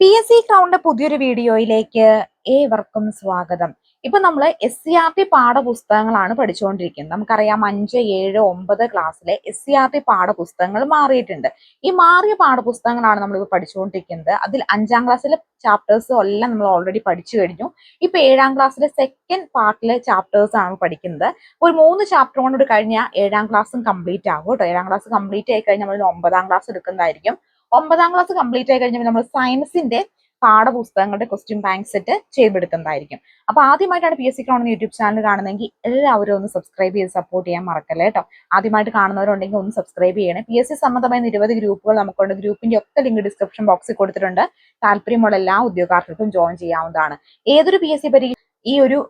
P S C crowned പുതിയൊരു വീഡിയോയിലേക്ക് ഏവർക്കും സ്വാഗതം. ഇപ്പൊ നമ്മൾ എസ് സി ആർ ടി പാഠപുസ്തകങ്ങളാണ് പഠിച്ചുകൊണ്ടിരിക്കുന്നത് നമുക്കറിയാം അഞ്ച് ഏഴ് ഒമ്പത് ക്ലാസ്സിലെ എസ് സി ആർ ടി പാഠപുസ്തകങ്ങൾ മാറിയിട്ടുണ്ട്. ഈ മാറിയ പാഠപുസ്തകങ്ങളാണ് നമ്മൾ പഠിച്ചുകൊണ്ടിരിക്കുന്നത് അതിൽ അഞ്ചാം ക്ലാസ്സിലെ ചാപ്റ്റേഴ്സ് എല്ലാം നമ്മൾ ഓൾറെഡി പഠിച്ചു കഴിഞ്ഞു. ഇപ്പൊ ഏഴാം ക്ലാസ്സിലെ സെക്കൻഡ് പാർട്ടിലെ ചാപ്റ്റേഴ്സ് ആണ് പഠിക്കുന്നത്. ഒരു മൂന്ന് ചാപ്റ്റർ കൊണ്ട് കഴിഞ്ഞാൽ ഏഴാം ക്ലാസ്സും കംപ്ലീറ്റ് ആകും കേട്ടോ. ഏഴാം ക്ലാസ് കംപ്ലീറ്റ് ആയി കഴിഞ്ഞാൽ നമ്മൾ ഒമ്പതാം ക്ലാസ് എടുക്കുന്നതായിരിക്കും. ഒമ്പതാം ക്ലാസ് കംപ്ലീറ്റ് ആയി കഴിഞ്ഞാൽ നമ്മൾ സയൻസിന്റെ പാഠപുസ്തകങ്ങളുടെ ക്വസ്റ്റ്യൻ ബാങ്ക് സെറ്റ് ചെയ്തെടുക്കുന്നതായിരിക്കും. അപ്പൊ ആദ്യമായിട്ടാണ് P S C crown YouTube channel കാണുന്നതെങ്കിൽ എല്ലാവരും ഒന്ന് സബ്സ്ക്രൈബ് ചെയ്ത് സപ്പോർട്ട് ചെയ്യാൻ മറക്കല്ലേ കേട്ടോ. ആദ്യമായിട്ട് കാണുന്നവരുണ്ടെങ്കിൽ ഒന്ന് സബ്സ്ക്രൈബ് ചെയ്യണേ. പി എസ് സി സംബന്ധമായ നിരവധി ഗ്രൂപ്പുകൾ നമുക്കുണ്ട്. ഗ്രൂപ്പിന്റെ ഒക്കെ ലിങ്ക് ഡിസ്ക്രിപ്ഷൻ ബോക്സിൽ കൊടുത്തിട്ടുണ്ട്. താല്പര്യമുള്ള എല്ലാ ഉദ്യോഗാർത്ഥികൾക്കും ജോയിൻ ചെയ്യാവുന്നതാണ്. ഏതൊരു പി എസ് സി പരീക്ഷ ഈ ഒരു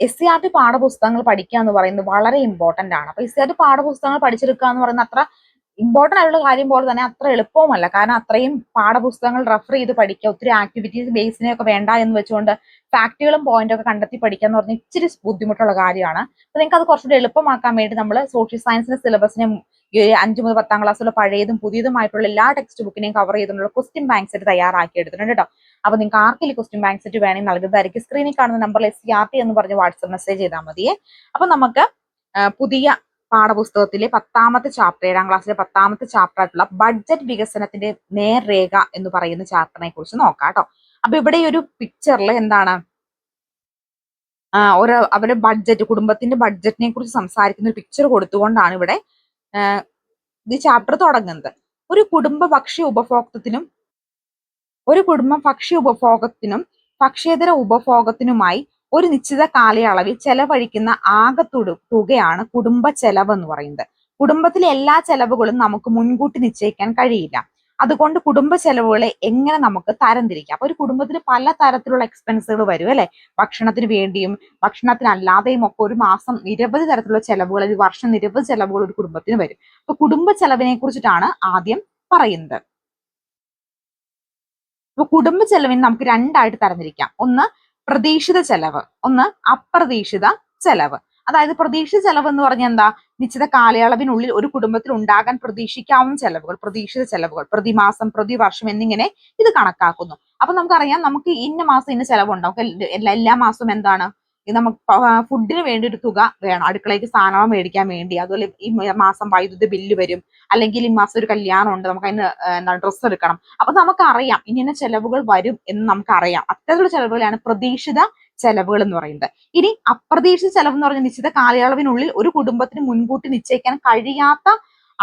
എസ് സി ആർ ടി പാഠപുസ്തകങ്ങൾ പഠിക്കുക എന്ന് പറയുന്നത് വളരെ ഇമ്പോർട്ടന്റ് ആണ്. അപ്പൊ എസ് സി ആർ ടി പാഠപുസ്തകങ്ങൾ പഠിച്ചെടുക്കുക എന്ന് പറയുന്നത് അത്ര ഇമ്പോർട്ടന്റ് ആയിട്ടുള്ള കാര്യം പോലെ തന്നെ അത്ര എളുപ്പവുമല്ല. കാരണം അത്രയും പാഠപുസ്തകങ്ങൾ റെഫർ ചെയ്ത് പഠിക്കുക ഒത്തിരി ആക്ടിവിറ്റീസ് ബേസിനെയൊക്കെ വേണ്ട എന്ന് വെച്ചുകൊണ്ട് ഫാക്ടുകളും പോയിന്റും ഒക്കെ കണ്ടെത്തി പഠിക്കുക എന്ന് പറഞ്ഞാൽ ഇച്ചിരി ബുദ്ധിമുട്ടുള്ള കാര്യമാണ്. അപ്പൊ നിങ്ങൾക്ക് അത് കുറച്ചുകൂടി എളുപ്പമാക്കാൻ വേണ്ടി നമ്മൾ സോഷ്യൽ സയൻസിന്റെ സിലബസിനെ അഞ്ച് മുതൽ പത്താം ക്ലാസ്സിലെ പഴയതും പുതിയതുമായിട്ടുള്ള എല്ലാ ടെക്സ്റ്റ് ബുക്കിനെയും കവർ ചെയ്തുകൊണ്ടുള്ള ക്വസ്റ്റ്യൻ ബാങ്ക് സെറ്റ് തയ്യാറാക്കി എടുത്തിട്ടുണ്ട് കേട്ടോ അപ്പൊ നിങ്ങൾക്ക് ആർക്കെങ്കിലും ക്വസ്റ്റ്യൻ ബാങ്ക് സെറ്റ് വേണമെങ്കിൽ നൽകുന്നതായിരിക്കും. സ്ക്രീനിൽ കാണുന്ന നമ്പറിൽ എസ് സി ആർ ടി എന്ന് പറഞ്ഞ് വാട്സ്ആപ്പ് മെസ്സേജ് ചെയ്താൽ മതിയേ. അപ്പൊ നമുക്ക് പുതിയ പാഠപുസ്തകത്തിലെ പത്താമത്തെ ചാപ്റ്റർ ഏഴാം ക്ലാസ്സിലെ പത്താമത്തെ ചാപ്റ്റർ ആയിട്ടുള്ള ബഡ്ജറ്റ് വികസനത്തിന്റെ നേർരേഖ എന്ന് പറയുന്ന ചാപ്റ്ററിനെ കുറിച്ച് നോക്കാം കേട്ടോ. അപ്പൊ ഇവിടെ ഒരു പിക്ചറിൽ എന്താണ്? ഒരു അവരുടെ ബഡ്ജറ്റ് കുടുംബത്തിന്റെ ബഡ്ജറ്റിനെ കുറിച്ച് സംസാരിക്കുന്ന ഒരു പിക്ചർ കൊടുത്തുകൊണ്ടാണ് ഇവിടെ ഈ ചാപ്റ്റർ തുടങ്ങുന്നത്. ഒരു കുടുംബ ഭക്ഷ്യ ഉപഭോക്തത്തിനും ഒരു കുടുംബം ഭക്ഷ്യ ഉപഭോഗത്തിനും ഭക്ഷ്യേതര ഉപഭോഗത്തിനുമായി ഒരു നിശ്ചിത കാലയളവിൽ ചെലവഴിക്കുന്ന ആകെ തുകയാണ് കുടുംബ ചെലവ് എന്ന് പറയുന്നത്. കുടുംബത്തിലെ എല്ലാ ചെലവുകളും നമുക്ക് മുൻകൂട്ടി നിശ്ചയിക്കാൻ കഴിയില്ല. അതുകൊണ്ട് കുടുംബ ചെലവുകളെ എങ്ങനെ നമുക്ക് തരംതിരിക്കാം അപ്പൊ ഒരു കുടുംബത്തിന് പല തരത്തിലുള്ള എക്സ്പെൻസുകൾ വരും അല്ലെ? ഭക്ഷണത്തിന് വേണ്ടിയും ഭക്ഷണത്തിനല്ലാതെയും ഒക്കെ ഒരു മാസം നിരവധി തരത്തിലുള്ള ചെലവുകൾ ഒരു വർഷം നിരവധി ചെലവുകൾ ഒരു കുടുംബത്തിന് വരും. അപ്പൊ കുടുംബ ചെലവിനെ കുറിച്ചിട്ടാണ് ആദ്യം പറയുന്നത്. അപ്പൊ കുടുംബ ചെലവിന് നമുക്ക് രണ്ടായിട്ട് തരംതിരിക്കാം ഒന്ന് പ്രതീക്ഷിത ചെലവ്. ഒന്ന് അപ്രതീക്ഷിത ചെലവ്. അതായത് പ്രതീക്ഷിത ചെലവ് എന്ന് പറഞ്ഞാൽ എന്താ? നിശ്ചിത കാലയളവിനുള്ളിൽ ഒരു കുടുംബത്തിൽ ഉണ്ടാകാൻ പ്രതീക്ഷിക്കാവുന്ന ചെലവുകൾ പ്രതീക്ഷിത ചെലവുകൾ പ്രതിമാസം പ്രതിവർഷം എന്നിങ്ങനെ ഇത് കണക്കാക്കുന്നു. അപ്പൊ നമുക്കറിയാം നമുക്ക് ഇന്ന മാസം ഇന്ന ചെലവുണ്ടാവും എല്ലാ മാസവും എന്താണ്? നമുക്ക് ഫുഡിന് വേണ്ടി ഒരു തുക വേണം. അടുക്കളയ്ക്ക് സാധനം മേടിക്കാൻ വേണ്ടി. അതുപോലെ ഈ മാസം വൈദ്യുതി ബില്ല് വരും. അല്ലെങ്കിൽ ഈ മാസം ഒരു കല്യാണം ഉണ്ട്. നമുക്ക് അതിന് എന്താണ് ഡ്രസ്സ് എടുക്കണം. അപ്പൊ നമുക്കറിയാം ഇങ്ങനെ ചെലവുകൾ വരും എന്ന് നമുക്കറിയാം. അത്തരത്തിലുള്ള ചെലവുകളാണ് പ്രതീക്ഷിത ചെലവുകൾ എന്ന് പറയുന്നത്. ഇനി അപ്രതീക്ഷിത ചെലവ് എന്ന് പറഞ്ഞ നിശ്ചിത കാലയളവിനുള്ളിൽ ഒരു കുടുംബത്തിന് മുൻകൂട്ടി നിശ്ചയിക്കാൻ കഴിയാത്ത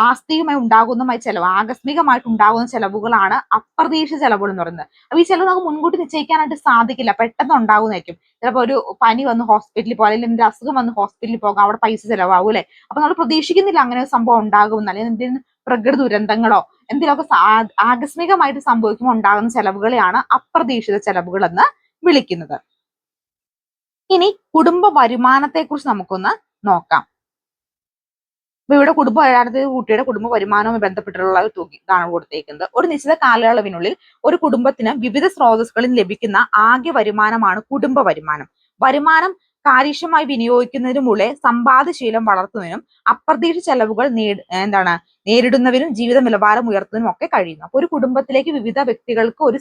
ആസ്തികമായി ഉണ്ടാകുന്നതുമായി ചെലവ് ആകസ്മികമായിട്ട് ഉണ്ടാകുന്ന ചെലവുകളാണ് അപ്രതീക്ഷിത ചെലവുകൾ എന്ന് പറയുന്നത്. അപ്പൊ ഈ ചെലവ് നമുക്ക് മുൻകൂട്ടി നിശ്ചയിക്കാനായിട്ട് സാധിക്കില്ല. പെട്ടെന്ന് ഉണ്ടാകുന്നതായിരിക്കും. ചിലപ്പോൾ ഒരു പനി വന്ന് ഹോസ്പിറ്റലിൽ പോകാം അല്ലെങ്കിൽ എന്തെങ്കിലും അസുഖം വന്ന് ഹോസ്പിറ്റലിൽ പോകാം അവിടെ പൈസ ചെലവാകും അല്ലെ? അപ്പൊ നമ്മൾ പ്രതീക്ഷിക്കുന്നില്ല അങ്ങനെ ഒരു സംഭവം ഉണ്ടാകുമെന്ന് അല്ലെങ്കിൽ എന്തെങ്കിലും പ്രകൃതി ദുരന്തങ്ങളോ എന്തെങ്കിലുമൊക്കെ ആകസ്മികമായിട്ട് സംഭവിക്കുമ്പോൾ ഉണ്ടാകുന്ന ചെലവുകളെയാണ് അപ്രതീക്ഷിത ചെലവുകൾ എന്ന് വിളിക്കുന്നത്. ഇനി കുടുംബ വരുമാനത്തെ കുറിച്ച് നമുക്കൊന്ന് നോക്കാം. അപ്പൊ ഇവിടെ കുടുംബ അതായത് കുട്ടിയുടെ കുടുംബ വരുമാനവുമായി ബന്ധപ്പെട്ടുള്ള തുക ഇതാണ് കൊടുത്തേക്കുന്നത്. ഒരു നിശ്ചിത കാലയളവിനുള്ളിൽ ഒരു കുടുംബത്തിന് വിവിധ സ്രോതസ്സുകളിൽ ലഭിക്കുന്ന ആകെ വരുമാനമാണ് കുടുംബ വരുമാനം. വരുമാനം കാര്യക്ഷമമായി വിനിയോഗിക്കുന്നതിനുമുള്ള സമ്പാദശീലം വളർത്തുന്നതിനും അപ്രതീക്ഷിത ചെലവുകൾ എന്താണ് നേരിടുന്നവരും ജീവിത നിലവാരം ഉയർത്തുന്നതിനും ഒക്കെ കഴിയുന്നു. അപ്പൊ ഒരു കുടുംബത്തിലേക്ക് വിവിധ വ്യക്തികൾക്ക് ഒരു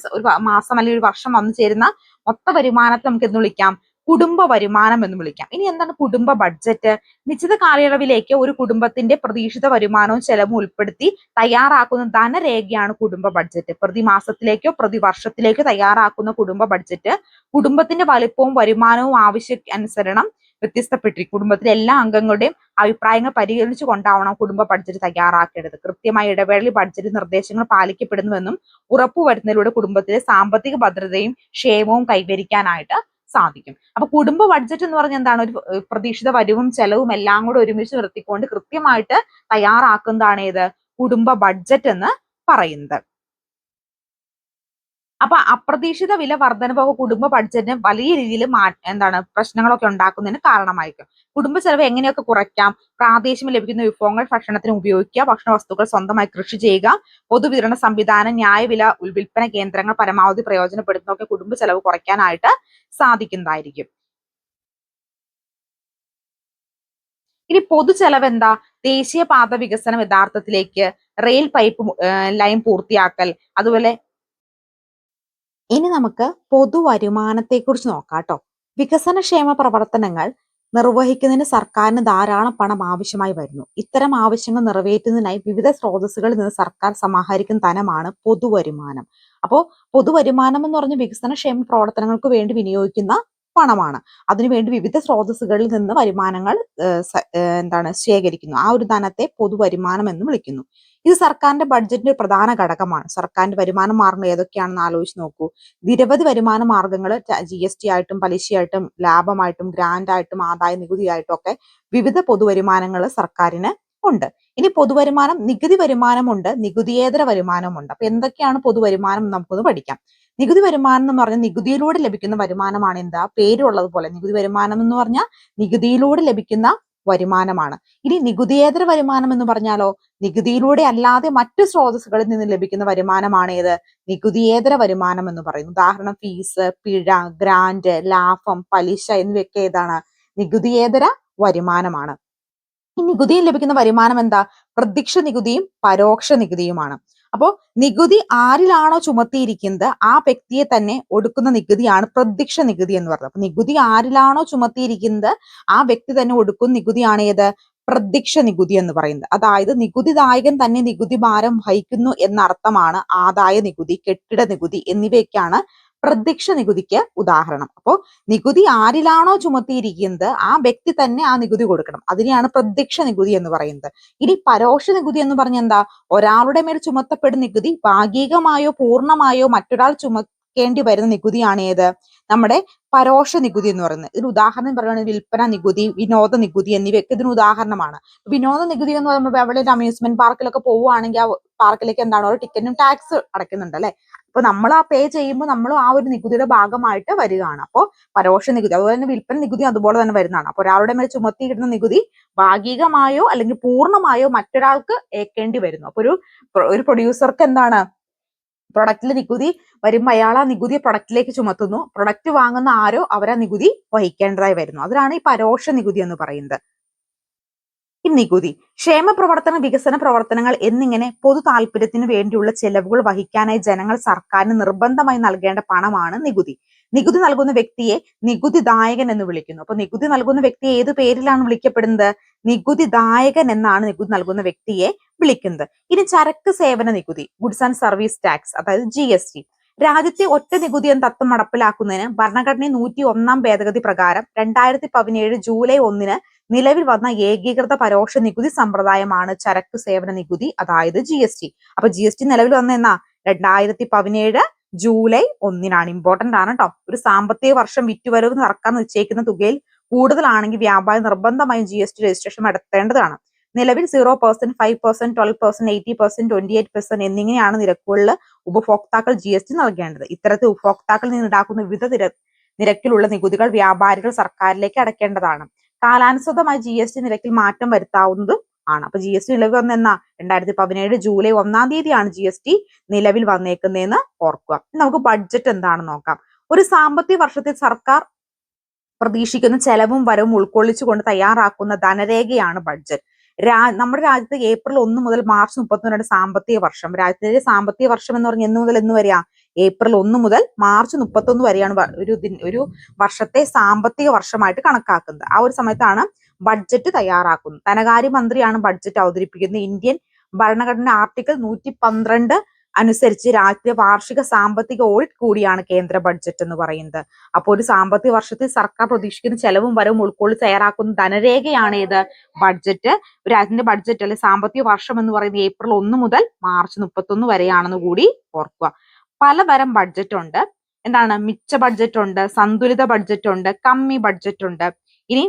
മാസം അല്ലെങ്കിൽ ഒരു വർഷം വന്നു ചേരുന്ന മൊത്ത വരുമാനത്തെ നമുക്ക് എന്ന് വിളിക്കാം? കുടുംബ വരുമാനം എന്ന് വിളിക്കാം. ഇനി എന്താണ് കുടുംബ ബഡ്ജറ്റ് നിശ്ചിത കാലയളവിലേക്ക് ഒരു കുടുംബത്തിന്റെ പ്രതീക്ഷിത വരുമാനവും ചെലവും ഉൾപ്പെടുത്തി തയ്യാറാക്കുന്ന ധനരേഖയാണ് കുടുംബ ബഡ്ജറ്റ് പ്രതിമാസത്തിലേക്കോ പ്രതിവർഷത്തിലേക്കോ തയ്യാറാക്കുന്ന കുടുംബ ബഡ്ജറ്റ് കുടുംബത്തിന്റെ വലിപ്പവും വരുമാനവും ആവശ്യ അനുസരണം വ്യത്യസ്തപ്പെട്ടിരിക്കും കുടുംബത്തിലെ എല്ലാ അംഗങ്ങളുടെയും അഭിപ്രായങ്ങൾ പരിഗണിച്ചു കൊണ്ടാവണം കുടുംബ ബഡ്ജറ്റ് തയ്യാറാക്കേണ്ടത്. കൃത്യമായ ഇടവേളയിൽ ബഡ്ജറ്റ് നിർദ്ദേശങ്ങൾ പാലിക്കപ്പെടുന്നുവെന്നും ഉറപ്പുവരുത്തുന്നതിലൂടെ കുടുംബത്തിലെ സാമ്പത്തിക ഭദ്രതയും ക്ഷേമവും കൈവരിക്കാനായിട്ട് സാധിക്കും. അപ്പൊ കുടുംബ ബഡ്ജറ്റ് എന്ന് പറഞ്ഞാൽ എന്താണ്? ഒരു പ്രതീക്ഷിത വരവും ചെലവും എല്ലാം കൂടെ ഒരുമിച്ച് നിർത്തിക്കൊണ്ട് കൃത്യമായിട്ട് തയ്യാറാക്കുന്നതാണ് ഏത്? കുടുംബ ബഡ്ജറ്റ് എന്ന് പറയുന്നത്. അപ്പൊ അപ്രതീക്ഷിത വില വർധനവ് കുടുംബ ബഡ്ജറ്റിന് വലിയ രീതിയിൽ എന്താണ് പ്രശ്നങ്ങളൊക്കെ ഉണ്ടാക്കുന്നതിന് കാരണമായിരിക്കും. കുടുംബ ചെലവ് എങ്ങനെയൊക്കെ കുറയ്ക്കാം? പ്രാദേശികം ലഭിക്കുന്ന വിഭവങ്ങൾ ഭക്ഷണത്തിന് ഉപയോഗിക്കുക ഭക്ഷണ വസ്തുക്കൾ സ്വന്തമായി കൃഷി ചെയ്യുക പൊതുവിതരണ സംവിധാനം ന്യായവില വിൽപ്പന കേന്ദ്രങ്ങൾ പരമാവധി പ്രയോജനപ്പെടുത്തുന്നതൊക്കെ കുടുംബ ചെലവ് കുറയ്ക്കാനായിട്ട് സാധിക്കുന്നതായിരിക്കും. ഇനി പൊതു ചെലവ് എന്താ? ദേശീയപാത വികസനം യഥാർത്ഥത്തിലേക്ക് റെയിൽ പൈപ്പ് ലൈൻ പൂർത്തിയാക്കൽ അതുപോലെ ഇനി നമുക്ക് പൊതു പൊതുവരുമാനത്തെക്കുറിച്ച് നോക്കാം വികസന വികസനക്ഷേമ പ്രവർത്തനങ്ങൾ നിർവഹിക്കുന്നതിന് സർക്കാരിന് ധാരാളം പണം ആവശ്യമായി വരുന്നു. ഇത്തരം ആവശ്യങ്ങൾ നിറവേറ്റുന്നതിനായി വിവിധ സ്രോതസ്സുകളിൽ നിന്ന് സർക്കാർ സമാഹരിക്കുന്ന ധനമാണ് പൊതുവരുമാനം. അപ്പോ പൊതുവരുമാനം എന്ന് പറഞ്ഞ വികസനക്ഷേമ പ്രവർത്തനങ്ങൾക്ക് വേണ്ടി വിനിയോഗിക്കുന്ന പണമാണ്. അതിനുവേണ്ടി വിവിധ സ്രോതസ്സുകളിൽ നിന്ന് വരുമാനങ്ങൾ എന്താണ് ശേഖരിക്കുന്നു. ആ ഒരു ധനത്തെ പൊതുവരുമാനം എന്ന് വിളിക്കുന്നു. ഇത് സർക്കാരിന്റെ ബഡ്ജറ്റിന്റെ ഒരു പ്രധാന ഘടകമാണ്. സർക്കാരിന്റെ വരുമാന മാർഗങ്ങൾ ഏതൊക്കെയാണെന്ന് ആലോചിച്ച് നോക്കൂ. നിരവധി വരുമാന മാർഗങ്ങൾ ടി ആയിട്ടും പലിശയായിട്ടും ലാഭമായിട്ടും ഗ്രാൻഡ് ആയിട്ടും ആദായ നികുതിയായിട്ടും ഒക്കെ വിവിധ പൊതുവരുമാനങ്ങൾ സർക്കാരിന് ഉണ്ട്. ഇനി പൊതുവരുമാനം നികുതി വരുമാനമുണ്ട് നികുതിയേതര വരുമാനമുണ്ട്. അപ്പൊ എന്തൊക്കെയാണ് പൊതുവരുമാനം നമുക്കൊന്ന് പഠിക്കാം. നികുതി വരുമാനം എന്ന് പറഞ്ഞാൽ നികുതിയിലൂടെ ലഭിക്കുന്ന വരുമാനമാണ് എന്താ പേരുള്ളത് പോലെ നികുതി വരുമാനം എന്ന് പറഞ്ഞാൽ നികുതിയിലൂടെ ലഭിക്കുന്ന വരുമാനമാണ്. ഇനി നികുതിയേതര വരുമാനം എന്ന് പറഞ്ഞാലോ നികുതിയിലൂടെ അല്ലാതെ മറ്റു സ്രോതസ്സുകളിൽ നിന്ന് ലഭിക്കുന്ന വരുമാനമാണ് ഏത് നികുതിയേതര വരുമാനം എന്ന് പറയുന്നു. ഉദാഹരണം ഫീസ്, പിഴ, ഗ്രാന്റ്, ലാഭം, പലിശ എന്നിവയൊക്കെ ഏതാണ് നികുതിയേതര വരുമാനമാണ്. ഈ നികുതിയിൽ ലഭിക്കുന്ന വരുമാനം എന്താ പ്രത്യക്ഷ നികുതിയും പരോക്ഷ നികുതിയുമാണ്. അപ്പോ നികുതി ആരിലാണോ ചുമത്തിയിരിക്കുന്നത് ആ വ്യക്തിയെ തന്നെ ഒടുക്കുന്ന നികുതിയാണ് പ്രത്യക്ഷ നികുതി എന്ന് പറയുന്നത്. അപ്പൊ നികുതി ആരിലാണോ ചുമത്തിയിരിക്കുന്നത് ആ വ്യക്തി തന്നെ ഒടുക്കുന്ന നികുതിയാണ് ഏത് പ്രത്യക്ഷ നികുതി എന്ന് പറയുന്നത്. അതായത് നികുതിദായകൻ തന്നെ നികുതി ഭാരം വഹിക്കുന്നു എന്ന അർത്ഥമാണ് ആദായ നികുതി, കെട്ടിട നികുതി എന്നിവയൊക്കെയാണ് പ്രത്യക്ഷ നികുതിക്ക് ഉദാഹരണം. അപ്പോൾ നികുതി ആരിലാണോ ചുമത്തിയിരിക്കുന്നത് ആ വ്യക്തി തന്നെ ആ നികുതി കൊടുക്കണം. അതിനെയാണ് പ്രത്യക്ഷ നികുതി എന്ന് പറയുന്നത്. ഇനി പരോക്ഷ നികുതി എന്ന് പറഞ്ഞ എന്താ ഒരാളുടെ മേൽ ചുമത്തപ്പെടുന്ന നികുതി ഭാഗികമായോ പൂർണമായോ മറ്റൊരാൾ ചുമക്കേണ്ടി വരുന്ന നികുതിയാണ് ഏത് നമ്മുടെ പരോക്ഷ നികുതി എന്ന് പറയുന്നത്. ഇതിന് ഉദാഹരണം പറയുകയാണെങ്കിൽ വിൽപ്പന നികുതി, വിനോദ നികുതി എന്നിവയൊക്കെ ഇതിന് ഉദാഹരണമാണ്. വിനോദ നികുതി എന്ന് പറയുമ്പോൾ ഒരു അമ്യൂസ്മെന്റ് പാർക്കിലൊക്കെ പോവുകയാണെങ്കിൽ ആ പാർക്കിലേക്ക് എന്താണ് ഓരോ ടിക്കറ്റും ടാക്സ് അടയ്ക്കുന്നുണ്ട് അല്ലെ അപ്പൊ നമ്മൾ ആ പേ ചെയ്യുമ്പോൾ നമ്മൾ ആ ഒരു നികുതിയുടെ ഭാഗമായിട്ട് വരികയാണ്. അപ്പോൾ പരോക്ഷ നികുതി അതുപോലെ തന്നെ വിൽപ്പന നികുതി അതുപോലെ തന്നെ വരുന്നതാണ്. അപ്പൊ ഒരാളുടെ മേൽ ചുമത്തിയിടുന്ന നികുതി ഭാഗികമായോ അല്ലെങ്കിൽ പൂർണമായോ മറ്റൊരാൾക്ക് ഏക്കേണ്ടി വരുന്നു. അപ്പൊ ഒരു ഒരു പ്രൊഡ്യൂസർക്ക് എന്താണ് പ്രൊഡക്റ്റിൽ നികുതി വരുമ്പോൾ അയാൾ ആ നികുതി പ്രൊഡക്റ്റിലേക്ക് ചുമത്തുന്നു. പ്രൊഡക്റ്റ് വാങ്ങുന്ന ആരോ അവരാ നികുതി വഹിക്കേണ്ടതായി വരുന്നു. അതിനാണ് ഈ പരോക്ഷ നികുതി എന്ന് പറയുന്നത്. നികുതി ക്ഷേമ പ്രവർത്തന വികസന പ്രവർത്തനങ്ങൾ എന്നിങ്ങനെ പൊതു താല്പര്യത്തിന് വേണ്ടിയുള്ള ചെലവുകൾ വഹിക്കാനായി ജനങ്ങൾ സർക്കാരിന് നിർബന്ധമായി നൽകേണ്ട പണമാണ് നികുതി. നികുതി നൽകുന്ന വ്യക്തിയെ നികുതിദായകൻ എന്ന് വിളിക്കുന്നു. അപ്പൊ നികുതി നൽകുന്ന വ്യക്തിയെ ഏത് പേരിലാണ് വിളിക്കപ്പെടുന്നത് നികുതിദായകൻ എന്നാണ് നികുതി നൽകുന്ന വ്യക്തിയെ വിളിക്കുന്നത്. ഇനി ചരക്ക് സേവന നികുതി ഗുഡ്സ് ആൻഡ് സർവീസ് ടാക്സ് അതായത് ജി.എസ്.ടി. രാജ്യത്തെ ഒറ്റ നികുതി എന്ന തത്വം നടപ്പിലാക്കുന്നതിന് ഭരണഘടന നൂറ്റി ഒന്നാം ഭേദഗതി പ്രകാരം രണ്ടായിരത്തി പതിനേഴ് ജൂലൈ ഒന്നിന് നിലവിൽ വന്ന ഏകീകൃത പരോക്ഷ നികുതി സമ്പ്രദായമാണ് ചരക്ക് സേവന നികുതി അതായത് ജി എസ് ടി അപ്പൊ ജി എസ് ടി നിലവിൽ വന്ന എന്നാ? രണ്ടായിരത്തി പതിനേഴ് ജൂലൈ ഒന്നിനാണ്. ഇമ്പോർട്ടന്റ് ആണ് കേട്ടോ ഒരു സാമ്പത്തിക വർഷം വിറ്റുവരവ് സർക്കാർ നിശ്ചയിക്കുന്ന തുകയിൽ കൂടുതലാണെങ്കിൽ വ്യാപാരി നിർബന്ധമായും ജി എസ് ടി രജിസ്ട്രേഷൻ നടത്തേണ്ടതാണ്. നിലവിൽ zero percent, five percent, twelve percent, eighty percent, twenty eight percent എന്നിങ്ങനെയാണ് നിരക്കുകളിൽ ഉപഭോക്താക്കൾ ജി എസ് ടി നൽകേണ്ടത്. ഇത്തരത്തിൽ ഉപഭോക്താക്കളിൽ നിന്ന് ഉണ്ടാക്കുന്ന വിവിധ നിര നിരക്കിലുള്ള നികുതികൾ വ്യാപാരികൾ സർക്കാരിലേക്ക് അടയ്ക്കേണ്ടതാണ്. കാലാനുസൃതമായി ജി എസ് ടി നിരക്കിൽ മാറ്റം വരുത്താവുന്നതും ആണ്. അപ്പൊ ജി എസ് ടി നിലവിൽ വന്നെന്നാ രണ്ടായിരത്തി പതിനേഴ് ജൂലൈ ഒന്നാം തീയതിയാണ് ജി എസ് ടി നിലവിൽ വന്നേക്കുന്നതെന്ന് ഓർക്കുക. നമുക്ക് ബഡ്ജറ്റ് എന്താണെന്ന് നോക്കാം. ഒരു സാമ്പത്തിക വർഷത്തിൽ സർക്കാർ പ്രതീക്ഷിക്കുന്ന ചെലവും വരവും ഉൾക്കൊള്ളിച്ചുകൊണ്ട് തയ്യാറാക്കുന്ന ധനരേഖയാണ് ബഡ്ജറ്റ്. രാ നമ്മുടെ രാജ്യത്ത് ഏപ്രിൽ ഒന്ന് മുതൽ മാർച്ച് മുപ്പത്തൊന്ന് വരെ സാമ്പത്തിക വർഷം. രാജ്യത്തിന്റെ സാമ്പത്തിക വർഷം എന്ന് പറഞ്ഞാൽ എന്ന് മുതൽ എന്ന് വരെയാ ഏപ്രിൽ ഒന്ന് മുതൽ മാർച്ച് മുപ്പത്തൊന്ന് വരെയാണ് ഒരു ഒരു വർഷത്തെ സാമ്പത്തിക വർഷമായിട്ട് കണക്കാക്കുന്നത്. ആ ഒരു സമയത്താണ് ബഡ്ജറ്റ് തയ്യാറാക്കുന്നത്. ധനകാര്യ മന്ത്രിയാണ് ബഡ്ജറ്റ് അവതരിപ്പിക്കുന്നത്. ഇന്ത്യൻ ഭരണഘടന ആർട്ടിക്കിൾ നൂറ്റി പന്ത്രണ്ട് അനുസരിച്ച് രാജ്യത്തെ വാർഷിക സാമ്പത്തിക ഓഡിറ്റ് കൂടിയാണ് കേന്ദ്ര ബഡ്ജറ്റ് എന്ന് പറയുന്നത്. അപ്പോൾ ഒരു സാമ്പത്തിക വർഷത്തിൽ സർക്കാർ പ്രതീക്ഷിക്കുന്ന ചെലവും വരവും ഉൾക്കൊള്ളി തയ്യാറാക്കുന്ന ധനരേഖയാണ് ഇത് ബഡ്ജറ്റ്. രാജ്യത്തിന്റെ ബഡ്ജറ്റ് അല്ലെങ്കിൽ സാമ്പത്തിക വർഷം എന്ന് പറയുന്നത് ഏപ്രിൽ ഒന്ന് മുതൽ മാർച്ച് മുപ്പത്തൊന്ന് വരെയാണെന്ന് കൂടി ഓർക്കുക. പലതരം ബഡ്ജറ്റ് ഉണ്ട്. എന്താണ് മിച്ച ബഡ്ജറ്റ് ഉണ്ട്, സന്തുലിത ബഡ്ജറ്റ് ഉണ്ട്, കമ്മി ബഡ്ജറ്റ് ഉണ്ട്. ഇനി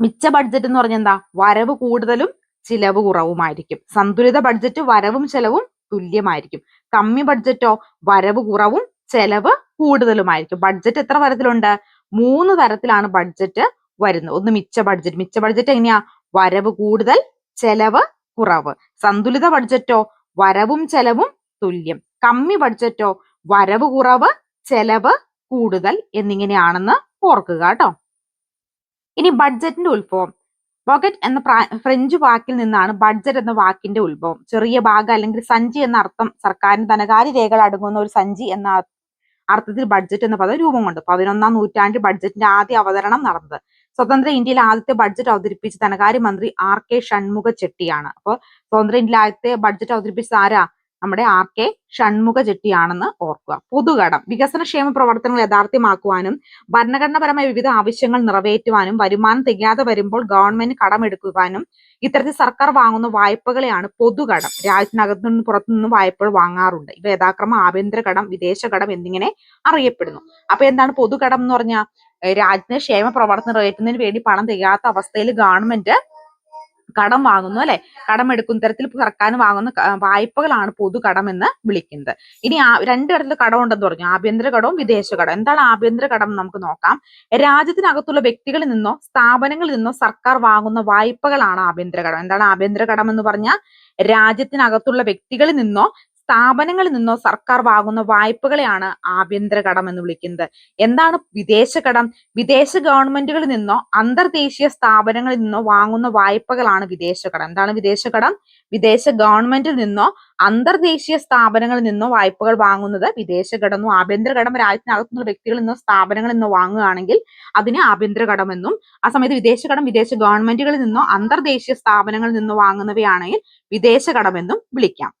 മിച്ച ബഡ്ജറ്റ് എന്ന് പറഞ്ഞാൽ എന്താ വരവ് കൂടുതലും ചിലവ് കുറവുമായിരിക്കും. സന്തുലിത ബഡ്ജറ്റ് വരവും ചെലവും തുല്യമായിരിക്കും. കമ്മി ബഡ്ജറ്റോ വരവ് കുറവും ചെലവ് കൂടുതലുമായിരിക്കും. ബഡ്ജറ്റ് എത്ര തരത്തിലുണ്ട് മൂന്ന് തരത്തിലാണ് ബഡ്ജറ്റ് വരുന്നത്. ഒന്ന് മിച്ച ബഡ്ജറ്റ്. മിച്ച ബഡ്ജറ്റ് എങ്ങനെയാ വരവ് കൂടുതൽ ചെലവ് കുറവ്. സന്തുലിത ബഡ്ജറ്റോ വരവും ചെലവും തുല്യം. കമ്മി ബഡ്ജറ്റോ വരവ് കുറവ് ചെലവ് കൂടുതൽ എന്നിങ്ങനെയാണെന്ന് ഓർക്കുക കേട്ടോ ഇനി ബഡ്ജറ്റിന്റെ ഉത്ഭവം. ബൊഗറ്റ് എന്ന ഫ്രഞ്ച് വാക്കിൽ നിന്നാണ് ബഡ്ജറ്റ് എന്ന വാക്കിന്റെ ഉത്ഭവം. ചെറിയ ഭാഗം അല്ലെങ്കിൽ സഞ്ചി എന്ന അർത്ഥം സർക്കാരിന് ധനകാര്യ രേഖകൾ അടങ്ങുന്ന ഒരു സഞ്ചി എന്ന അർത്ഥത്തിൽ ബഡ്ജറ്റ് എന്ന പദം രൂപം കൊണ്ടു പതിനൊന്നാം നൂറ്റാണ്ടിൽ ബഡ്ജറ്റിന്റെ ആദ്യ അവതരണം നടന്നത്. സ്വതന്ത്ര ഇന്ത്യയിൽ ആദ്യത്തെ ബഡ്ജറ്റ് അവതരിപ്പിച്ച ധനകാര്യമന്ത്രി ആർ കെ ഷൺമുഖ ചെട്ടിയാണ്. അപ്പോൾ സ്വതന്ത്ര ഇന്ത്യയിലെ ആദ്യത്തെ ബഡ്ജറ്റ് അവതരിപ്പിച്ചത് ആരാ? നമ്മുടെ ആർ കെ ഷൺമുഖ ചെട്ടിയാണെന്ന് ഓർക്കുക. പൊതുകടം. വികസനക്ഷേമ പ്രവർത്തനങ്ങൾ യഥാർത്ഥ്യമാക്കുവാനും ഭരണഘടനാപരമായ വിവിധ ആവശ്യങ്ങൾ നിറവേറ്റുവാനും വരുമാനം തികയാതെ വരുമ്പോൾ ഗവൺമെന്റ് കടമെടുക്കുവാനും ഇത്തരത്തിൽ സർക്കാർ വാങ്ങുന്ന വായ്പകളെയാണ് പൊതുകടം. രാജ്യത്തിനകത്തു നിന്നും പുറത്തു നിന്നും വായ്പകൾ വാങ്ങാറുണ്ട്. ഇവ യഥാക്രമം ആഭ്യന്തര കടം വിദേശ കടം എന്നിങ്ങനെ അറിയപ്പെടുന്നു. അപ്പൊ എന്താണ് പൊതുകടം എന്ന് പറഞ്ഞാൽ രാജ്യത്തിന് ക്ഷേമ പ്രവർത്തനം നിറവേറ്റുന്നതിന് വേണ്ടി പണം തികയാത്ത അവസ്ഥയിൽ ഗവൺമെന്റ് കടം വാങ്ങുന്നു അല്ലെ? കടം എടുക്കുന്ന തരത്തിൽ സർക്കാർ വാങ്ങുന്ന വായ്പകളാണ് പൊതു കടം എന്ന് വിളിക്കുന്നത്. ഇനി രണ്ടു തരത്തിൽ കടം ഉണ്ടെന്ന് പറഞ്ഞു. ആഭ്യന്തര കടവും വിദേശ കടവും. എന്താണ് ആഭ്യന്തര കടം നമുക്ക് നോക്കാം. രാജ്യത്തിനകത്തുള്ള വ്യക്തികളിൽ നിന്നോ സ്ഥാപനങ്ങളിൽ നിന്നോ സർക്കാർ വാങ്ങുന്ന വായ്പകളാണ് ആഭ്യന്തര കടം. എന്താണ് ആഭ്യന്തര കടം എന്ന് പറഞ്ഞാൽ രാജ്യത്തിനകത്തുള്ള വ്യക്തികളിൽ നിന്നോ സ്ഥാപനങ്ങളിൽ നിന്നോ സർക്കാർ വാങ്ങുന്ന വായ്പകളെയാണ് ആഭ്യന്തര കടം എന്ന് വിളിക്കുന്നത്. എന്താണ് വിദേശ കടം? വിദേശ ഗവൺമെന്റുകളിൽ നിന്നോ അന്തർദേശീയ സ്ഥാപനങ്ങളിൽ നിന്നോ വാങ്ങുന്ന വായ്പകളാണ് വിദേശ കടം. എന്താണ് വിദേശ കടം? വിദേശ ഗവൺമെന്റിൽ നിന്നോ അന്തർദേശീയ സ്ഥാപനങ്ങളിൽ നിന്നോ വായ്പകൾ വാങ്ങുന്നത് വിദേശ കടമെന്നും ആഭ്യന്തര കടം രാജ്യത്തിനകത്തുനിന്നുള്ള വ്യക്തികളിൽ നിന്നോ സ്ഥാപനങ്ങളിൽ നിന്നോ വാങ്ങുകയാണെങ്കിൽ അതിനെ ആഭ്യന്തര കടമെന്നും ആ സമയത്ത് വിദേശ കടം വിദേശ ഗവൺമെന്റുകളിൽ നിന്നോ അന്തർദേശീയ സ്ഥാപനങ്ങളിൽ നിന്നോ വാങ്ങുന്നവയാണെങ്കിൽ വിദേശ കടമെന്നും വിളിക്കാം.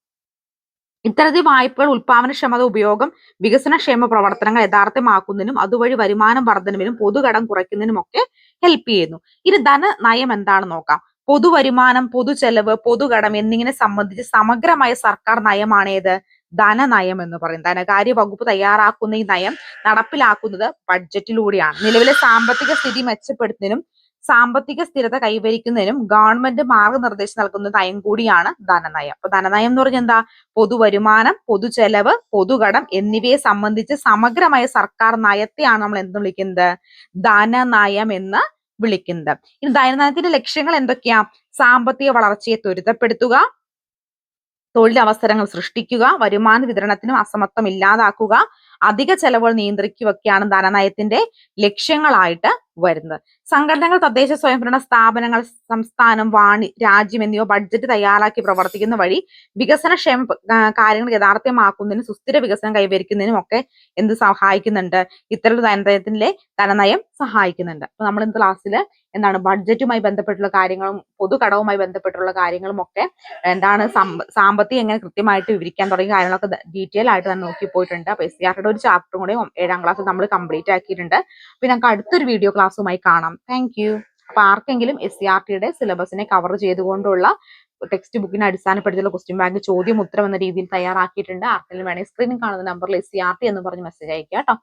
ഇത്തരത്തിൽ വായ്പകൾ ഉൽപാദനക്ഷമത ഉപയോഗം വികസനക്ഷേമ പ്രവർത്തനങ്ങൾ യഥാർത്ഥമാക്കുന്നതിനും അതുവഴി വരുമാനം വർധനവിനും പൊതുകടം കുറയ്ക്കുന്നതിനും ഒക്കെ ഹെൽപ്പ് ചെയ്യുന്നു. ഇനി ധന നയം എന്താണെന്ന് നോക്കാം. പൊതുവരുമാനം പൊതുചെലവ് പൊതുകടം എന്നിങ്ങനെ സംബന്ധിച്ച് സമഗ്രമായ സർക്കാർ നയമാണ് ഏത്? ധനനയം എന്ന് പറയും ധനകാര്യ വകുപ്പ് തയ്യാറാക്കുന്ന ഈ നയം നടപ്പിലാക്കുന്നത് ബഡ്ജറ്റിലൂടെയാണ് നിലവിലെ സാമ്പത്തിക സ്ഥിതി മെച്ചപ്പെടുത്തുന്നതിനും സാമ്പത്തിക സ്ഥിരത കൈവരിക്കുന്നതിനും ഗവൺമെന്റ് മാർഗനിർദ്ദേശം നൽകുന്ന നയം കൂടിയാണ് ധനനയം. അപ്പൊ ധനനയം എന്ന് പറഞ്ഞാൽ എന്താ? പൊതുവരുമാനം പൊതുചെലവ് പൊതുകടം എന്നിവയെ സംബന്ധിച്ച് സമഗ്രമായ സർക്കാർ നയത്തെയാണ് നമ്മൾ എന്ത് വിളിക്കുന്നത്? ധനനയം എന്ന് വിളിക്കുന്നത്. ഇനി ധനനയത്തിന്റെ ലക്ഷ്യങ്ങൾ എന്തൊക്കെയാ? സാമ്പത്തിക വളർച്ചയെ ത്വരിതപ്പെടുത്തുക തൊഴിലവസരങ്ങൾ സൃഷ്ടിക്കുക വരുമാന വിതരണത്തിനും അസമത്വം ഇല്ലാതാക്കുക അധിക ചെലവുകൾ നിയന്ത്രിക്കുകയൊക്കെയാണ് ധനനയത്തിന്റെ ലക്ഷ്യങ്ങളായിട്ട് വരുന്നത്. സംഘടനകൾ തദ്ദേശ സ്വയംഭരണ സ്ഥാപനങ്ങൾ സംസ്ഥാനം വാണി രാജ്യം എന്നിവ ബഡ്ജറ്റ് തയ്യാറാക്കി പ്രവർത്തിക്കുന്ന വഴി വികസനക്ഷേമ കാര്യങ്ങൾ യഥാർത്ഥമാക്കുന്നതിനും സുസ്ഥിര വികസനം കൈവരിക്കുന്നതിനും ഒക്കെ എന്ത് സഹായിക്കുന്നുണ്ട്? ഇത്തരം ധനനയത്തിലെ ധനനയം സഹായിക്കുന്നുണ്ട്. അപ്പൊ നമ്മൾ ഇന്ന് ക്ലാസ്സിൽ എന്താണ് ബഡ്ജറ്റുമായി ബന്ധപ്പെട്ടുള്ള കാര്യങ്ങളും പൊതുകടവുമായി ബന്ധപ്പെട്ടുള്ള കാര്യങ്ങളും ഒക്കെ എന്താണ് സമ്പ- സാമ്പത്തികം എങ്ങനെ കൃത്യമായിട്ട് വിവരിക്കാൻ തുടങ്ങിയ കാര്യങ്ങളൊക്കെ ഡീറ്റെയിൽ ആയിട്ട് തന്നെ നോക്കി പോയിട്ടുണ്ട്. അപ്പൊ എസ് സി ആറിന്റെ ഒരു ചാപ്റ്ററും കൂടെ ഏഴാം ക്ലാസ് നമ്മൾ കംപ്ലീറ്റ് ആക്കിയിട്ടുണ്ട്. അപ്പൊ നമുക്ക് അടുത്തൊരു വീഡിയോ ക്ലാസ്സുമായി കാണാം താങ്ക് യു അപ്പൊ ആർക്കെങ്കിലും എസ് സി ആർ ടിയുടെ സിലബസിനെ കവർ ചെയ്തുകൊണ്ടുള്ള ടെക്സ്റ്റ് ബുക്കിനെ അടിസ്ഥാനപ്പെടുത്തിയുള്ള ക്വസ്റ്റ്യൻ ബാങ്ക് ചോദ്യം ഉത്തരം എന്ന രീതിയിൽ തയ്യാറാക്കിയിട്ടുണ്ട്. ആർക്കെങ്കിലും വേണമെങ്കിൽ സ്ക്രീനിൽ കാണുന്ന നമ്പറിൽ എസ് സി ആർ ടി എന്ന് പറഞ്ഞ് മെസ്സേജ് അയക്കുക കേട്ടോ.